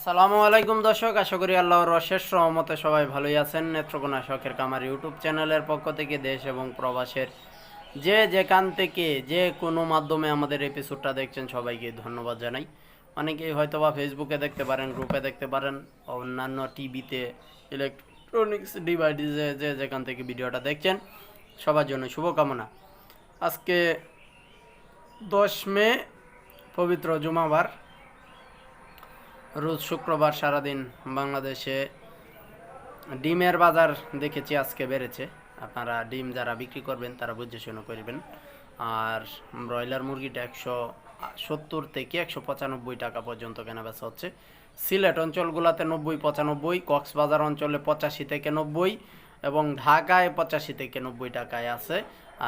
আসসালামু আলাইকুম দর্শক, আশা করি আল্লাহর অশেষ রহমতে সবাই ভালোই আছেন। নেত্রকোনা শখের কামার ইউটিউব চ্যানেলের পক্ষ থেকে দেশ এবং প্রবাসের যে যেখান থেকে যে কোনো মাধ্যমে আমাদের এপিসোডটা দেখছেন, সবাইকে ধন্যবাদ জানাই। অনেকেই হয়তো বা ফেসবুকে দেখতে পারেন গ্রুপে দেখতে পারেন, অন্যান্য টিভিতে ইলেকট্রনিক্স ডিভাইসে যে যেখান থেকে ভিডিওটা দেখছেন, সবার জন্য শুভকামনা। আজকে দশ মে, পবিত্র জুমাবার। রোজ শুক্রবার সারাদিন বাংলাদেশে ডিমের বাজার দেখেছি, আজকে বেড়েছে। আপনারা ডিম যারা বিক্রি করবেন, তারা বুঝে শুনে করবেন। আর ব্রয়লার মুরগিটা একশো সত্তর থেকে একশো পঁচানব্বই টাকা পর্যন্ত কেনা বেচা হচ্ছে। সিলেট অঞ্চলগুলোতে নব্বই, পঁচানব্বই, কক্সবাজার অঞ্চলে পঁচাশি থেকে নব্বই এবং ঢাকায় পঁচাশি থেকে নব্বই টাকায় আছে।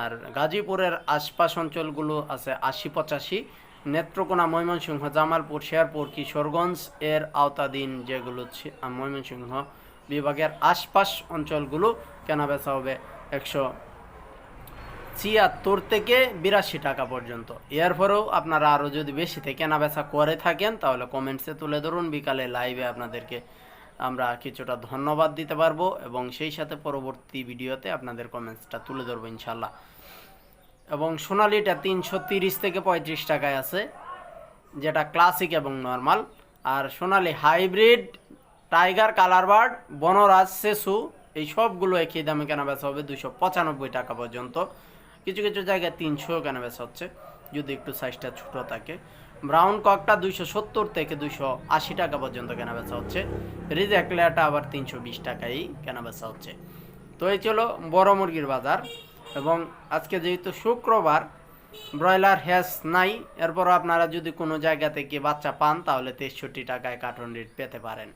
আর গাজীপুরের আশপাশ অঞ্চলগুলো আছে আশি, পঁচাশি। নেত্রকোনা ময়মনসিংহ, জামালপুর, শেরপুর, কিশোরগঞ্জ এর আওতাধীন যেগুলো ময়মনসিংহ বিভাগের আশপাশ অঞ্চলগুলো কেনা বেচা হবে একশো ছিয়াত্তর থেকে বিরাশি টাকা পর্যন্ত। এরপরেও আপনারা আরও যদি বেশিতে কেনা বেচা করে থাকেন, তাহলে কমেন্টসে তুলে ধরুন। বিকালে লাইভে আপনাদেরকে আমরা কিছুটা ধন্যবাদ দিতে পারব এবং সেই সাথে পরবর্তী ভিডিওতে আপনাদের কমেন্টসটা তুলে ধরবো ইনশাল্লাহ এবং সোনালিটা তিনশো তিরিশ থেকে পঁয়ত্রিশ টাকায় আছে, যেটা ক্লাসিক এবং নর্মাল আর Sonali hybrid tiger colour bird Banraj, সেসু, এই সবগুলো একই দামে কেনা বেচা হবে দুশো পঁচানব্বই টাকা পর্যন্ত। কিছু কিছু জায়গায় তিনশো কেনা বেচা হচ্ছে, যদি একটু সাইজটা ছোট থাকে। ব্রাউন ককটা দুইশো সত্তর থেকে দুইশো আশি টাকা পর্যন্ত কেনা বেচা হচ্ছে। রিজেক্ট লেয়ারটা আবার তিনশো বিশ টাকাই কেনা বেচা হচ্ছে। তো এই ছিল বড় মুরগির বাজার। এবং আজকে যেহেতু শুক্রবার, ব্রয়লার হ্যাস নাই এরপর আপনারা যদি কোনো জায়গা থেকে বাচ্চা পান, তাহলে তেষট্টি টাকায় কার্টন রেট পেতে পারেন।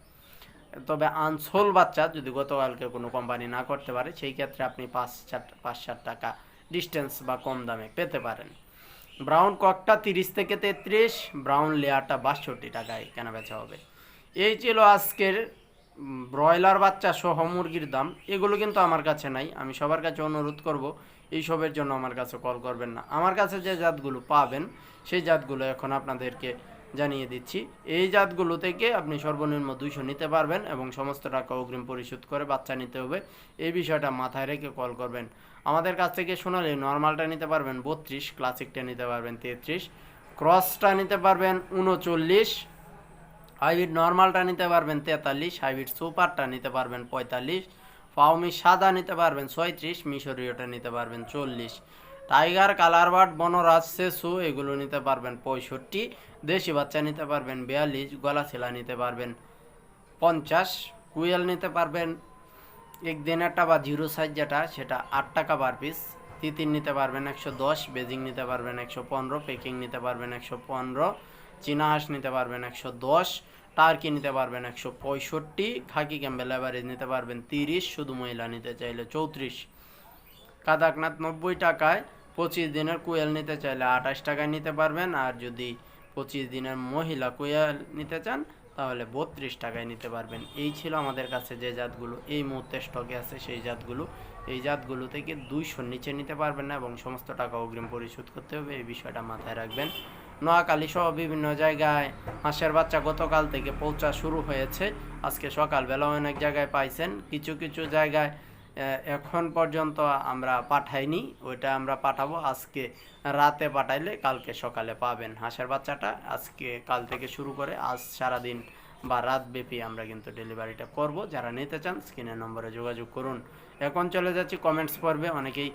তবে আনসোল বাচ্চা যদি গতকালকে কোনো কোম্পানি না করতে পারে, সেই ক্ষেত্রে আপনি পাঁচ চার, পাঁচ ষাট টাকা ডিস্টেন্স বা কম দামে পেতে পারেন। ব্রাউন ককটা তিরিশ থেকে তেত্রিশ, ব্রাউন লেয়ারটা বাষট্টি টাকায় কেনা বেচা হবে। এই ছিল আজকের ব্রয়লার বাচ্চা সহ মুরগির দাম। এগুলো কিন্তু আমার কাছে নাই, আমি সবার কাছে অনুরোধ করব এইসবের জন্য আমার কাছে কল করবেন না। আমার কাছে যে জাতগুলো পাবেন, সেই জাতগুলো এখন আপনাদেরকে জানিয়ে দিচ্ছি। এই জাতগুলো থেকে আপনি সর্বনিম্ন দুইশো নিতে পারবেন এবং সমস্ত টাকা অগ্রিম পরিশোধ করে বাচ্চা নিতে হবে। এই বিষয়টা মাথায় রেখে কল করবেন। আমাদের কাছ থেকে শোনালে নর্মালটা নিতে পারবেন বত্রিশ ক্লাসিকটা নিতে পারবেন তেত্রিশ ক্রসটা নিতে পারবেন উনচল্লিশ হাইব্রিড নর্মালটা নিতে পারবেন তেতাল্লিশ হাইব্রিড সুপারটা নিতে পারবেন পঁয়তাল্লিশ ফাউমি সাদা নিতে পারবেন ছয়ত্রিশ মিশরীয়টা নিতে পারবেন চল্লিশ টাইগার কালার বার্ড বনরাজ সেসু এগুলো নিতে পারবেন পঁয়ষট্টি দেশি বাচ্চা নিতে পারবেন বিয়াল্লিশ গলা ছেলা নিতে পারবেন পঞ্চাশ কুয়েল নিতে পারবেন এক দিনেরটা বা জিরো সাইজ যেটা সেটা আট টাকা পার পিস তিতির নিতে পারবেন একশো দশ বেজিং নিতে পারবেন একশো পনেরো পেকিং নিতে পারবেন একশো পনেরো চীনা হাঁস নিতে পারবেন একশো দশ টার্কি নিতে পারবেন? একশো পঁয়ষট্টি। খাকি ক্যাম্বেল অ্যাভারেজ নিতে পারবেন তিরিশ। শুধু মহিলা নিতে চাইলে চৌত্রিশ। কাদাকনাথ নব্বই টাকায়। পঁচিশ দিনের কুয়েল নিতে চাইলে আঠাশ টাকায় নিতে পারবেন। আর যদি পঁচিশ দিনের মহিলা কুয়েল নিতে চান, তাহলে বত্রিশ টাকায় নিতে পারবেন। এই ছিল আমাদের কাছে যে জাতগুলো। এই মুহূর্তে স্টকে আছে সেই জাতগুলো। এই জাতগুলো থেকে দুইশোর নিচে নিতে পারবেন না এবং সমস্ত টাকা অগ্রিম পরিশোধ করতে হবে। এই বিষয়টা মাথায় রাখবেন। নোয়াখালী সহ বিভিন্ন জায়গায় হাঁসের বাচ্চা গতকাল থেকে পৌঁছা শুরু হয়েছে। আজকে সকালবেলা অনেক জায়গায় পাইছেন। কিছু কিছু জায়গায় এখন পর্যন্ত আমরা পাঠাইনি। ওইটা আমরা পাঠাবো। আজকে রাতে পাঠাইলে কালকে সকালে পাবেন হাঁসের বাচ্চাটা। আজকে কাল থেকে শুরু করে আজ সারাদিন বা রাত ব্যাপী আমরা কিন্তু ডেলিভারিটা করব। যারা নিতে চান, স্ক্রিনের নম্বরে যোগাযোগ করুন। এখন চলে যাচ্ছি কমেন্টস পর্বে। অনেকেই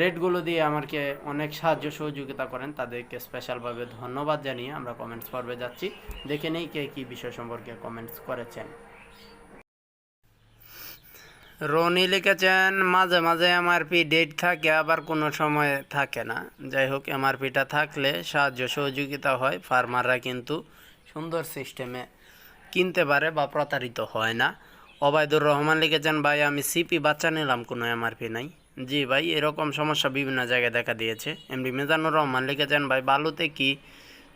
রেটগুলো দিয়ে আমাকে অনেক সাহায্য সহযোগিতা করেন। তাদেরকে স্পেশালভাবে ধন্যবাদ জানিয়ে আমরা কমেন্টস পর্বে যাচ্ছি। দেখে নেই কে কী বিষয় সম্পর্কে কমেন্টস করেছেন। রনি লিখেছেন, মাঝে মাঝে এমআরপি ডেট থাকে, আবার কোনো সময় থাকে না। যাই হোক, এমআরপিটা থাকলে সাহায্য সহযোগিতা হয়। ফার্মাররা কিন্তু সুন্দর সিস্টেমে কিনতে পারে বা প্রতারিত হয় না। অবায়দুর রহমান লিখেছেন, ভাই, আমি সিপি বাচ্চা নিলাম, কোনো এমআরপি নাই। জি ভাই, এরকম সমস্যা বিভিন্ন জায়গায় দেখা দিয়েছে। এমডি মেজানুর রহমান লিখেছেন, ভাই, বালুতে কি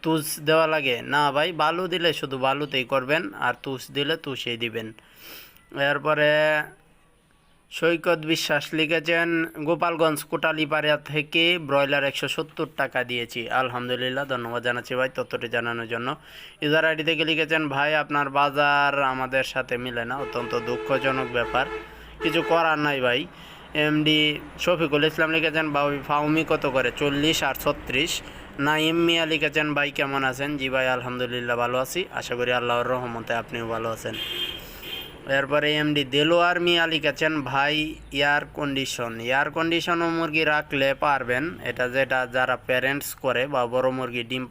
তুষ দেওয়া লাগে? না ভাই, বালু দিলে শুধু বালুতেই করবেন, আর তুষ দিলে তুষেই দিবেন। এরপরে সৈকত বিশ্বাস লিখেছেন, গোপালগঞ্জ কোটালীপাড়া থেকে ব্রয়লার একশো সত্তর টাকা দিয়েছি। আলহামদুলিল্লাহ, ধন্যবাদ জানাচ্ছি ভাই তথ্যটি জানানোর জন্য। ইউজার আইডি থেকে লিখেছেন, ভাই, আপনার বাজার আমাদের সাথে মিলে না, অত্যন্ত দুঃখজনক ব্যাপার। কিছু করার নাই ভাই। এমডি শফিকুল ইসলাম লিখেছেন বাবু ফাউমি কত করে? চল্লিশ আর ছত্রিশ। নাইম মিয়া লিখেছেন, ভাই, কেমন আছেন? জি, ভাই, আলহামদুলিল্লাহ ভালো আছি। আশা করি আল্লাহর রহমতে আপনিও ভালো আছেন। এরপরে এমডি দেলোয়ার মিয়া লিখেছেন, ভাই, এয়ার কন্ডিশন। এয়ার কন্ডিশনও মুরগি রাখলে পারবেন। এটা যেটা যারা প্যারেন্টস করে বা বড় মুরগি ডিম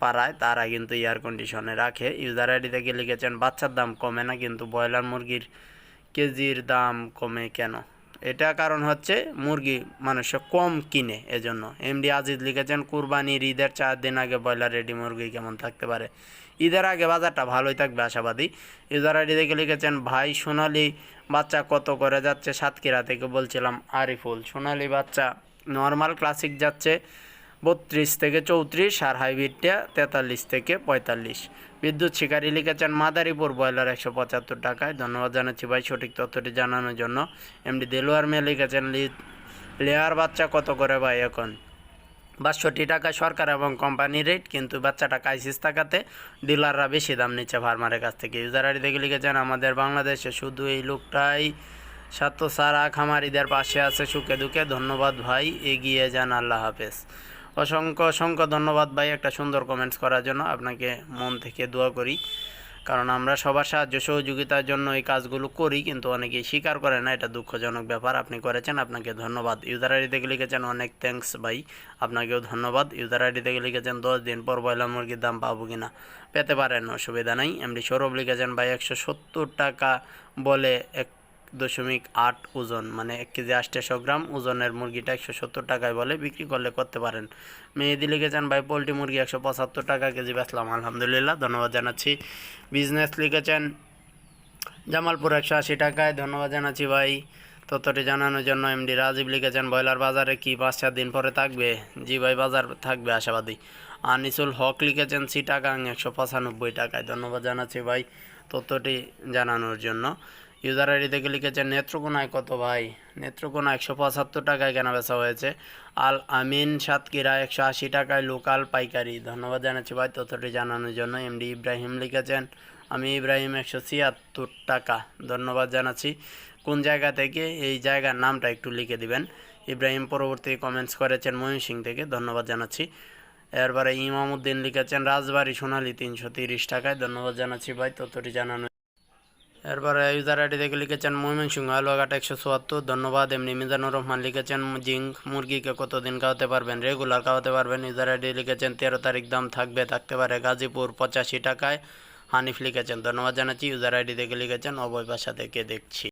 পাড়ায়, তারা কিন্তু এয়ার কন্ডিশনে রাখে। ইউজার আইডি থেকে লিখেছেন, বাচ্চার দাম কমে না, কিন্তু ব্রয়লার মুরগির কেজির দাম কমে কেন? এটা কারণ হচ্ছে মুরগি মানুষ কম কিনে এজন্য। এমডি আজিজ লিখেছেন, কুরবানির ঈদের চার দিন আগে ব্রয়লার রেডি মুরগি কেমন থাকতে পারে? ঈদের আগে বাজারটা ভালোই থাকবে, আশাবাদী। ইউজার আইডি থেকে লিখেছেন, ভাই, সোনালি বাচ্চা কত করে যাচ্ছে? সাতক্ষীরা থেকে বলছিলাম, আরিফুল, সোনালি বাচ্চা নর্মাল ক্লাসিক যাচ্ছে বত্রিশ থেকে চৌত্রিশ আর হাইব্রিডটা তেতাল্লিশ থেকে পঁয়তাল্লিশ। বিদ্যুৎ শিকারী লিখেছেন, মাদারীপুর ব্রয়লার একশো পঁচাত্তর টাকায়। ধন্যবাদ জানাচ্ছি ভাই সঠিক তথ্যটি জানানোর জন্য। এমডি দেলোয়ার মেয়ে লিখেছেন লেয়ার বাচ্চা কত করে ভাই এখন? বাষট্টি টাকা সরকার এবং কোম্পানি রেট, কিন্তু বাচ্চাটা কাইসিস থাকাতে ডিলাররা বেশি দাম নিচ্ছে ফার্মারের কাছ থেকে। ইউজার আইডি থেকে লিখেছেন, আমাদের বাংলাদেশে শুধু এই লোকটাই সাত সারা খামারিদের পাশে আছে সুখে দুঃখে। ধন্যবাদ ভাই, এগিয়ে যান, আল্লাহ হাফেজ। অসংখ্য অসংখ্য ধন্যবাদ ভাই একটা সুন্দর কমেন্টস করার জন্য। আপনাকে মন থেকে দোয়া করি। কারণ আমরা সবার সাহায্য, সহযোগিতার জন্য এই কাজগুলো করি, কিন্তু অনেকেই স্বীকার করে না, এটা দুঃখজনক ব্যাপার আপনি করেছেন, আপনাকে ধন্যবাদ। ইউজার আইডি থেকে লিখেছেন অনেক থ্যাঙ্কস ভাই, আপনাকেও ধন্যবাদ। ইউজার আইডি থেকে লিখেছেন, দশ দিন পর ব্রয়লার মুরগির দাম পাবো কি না পেতে পারেন, অসুবিধা নাই। এমডি সৌরভ লিখেছেন, ভাই, একশো সত্তর টাকা বলে এক দশমিক আট ওজন মানে এক কেজি আটশো গ্রাম ওজনের মুরগিটা একশো সত্তর টাকায় বলে বিক্রি করলে করতে পারেন। মেহেদি লিখেছেন ভাই, পোলট্রি মুরগি একশো পঁচাত্তর টাকা কেজি বেচলাম, আলহামদুলিল্লাহ, ধন্যবাদ জানাচ্ছি। বিজনেস লিখেছেন জামালপুর একশো আশি টাকায়, ধন্যবাদ জানাচ্ছি, ভাই। তথ্যটি জানানোর জন্য এমডি রাজীব লিখেছেন ব্রয়লার বাজারে কি পাঁচ চার দিন পরে থাকবে? জি, ভাই, বাজার থাকবে, আশাবাদী। আনিসুল হক লিখেছেন সিটাগাং একশো পঁচানব্বই টাকায়, ধন্যবাদ জানাচ্ছি, ভাই। তথ্যটি জানানোর জন্য ইউজার আইডি থেকে লিখেছেন নেত্রকোনায় কত ভাই? নেত্রকোনা একশো পঁচাত্তর টাকায় কেনা বেচা হয়েছে। আল আমিন সাতকিরা একশো আশি টাকায় লোকাল পাইকারি। ধন্যবাদ জানাচ্ছি ভাই তথ্যটি জানানোর জন্য। এমডি ইব্রাহিম লিখেছেন, আমি ইব্রাহিম একশো ছিয়াত্তর টাকা। ধন্যবাদ জানাচ্ছি। কোন জায়গা থেকে? এই জায়গার নামটা একটু লিখে দিবেন। ইব্রাহিম পরবর্তী কমেন্টস করেছেন ময়মনসিং থেকে, ধন্যবাদ জানাচ্ছি। এরপরে ইমামউদ্দিন লিখেছেন, রাজবাড়ি সোনালী তিনশো তিরিশ টাকায়। ধন্যবাদ জানাচ্ছি ভাই তথ্যটি জানানো এরপরে ইউজার আইডি দেখে লিখেছেন, ময়মনসিংহ আলুয়াঘাট একশো চুয়াত্তর, ধন্যবাদ। এমনি মিজানুর রহমান লিখেছেন, জিঙ্ক মুরগিকে কতদিন খাওয়াতে পারবেন? রেগুলার খাওয়াতে পারবেন। ইউজার আইডি লিখেছেন, তেরো তারিখ দাম থাকবে, থাকতে পারে গাজীপুর, পঁচাশি টাকায়। হানিফ লিখেছেন, ধন্যবাদ জানাচ্ছি। ইউজার আইডি দেখে লিখেছেন অবয় ভাষা থেকে দেখছি।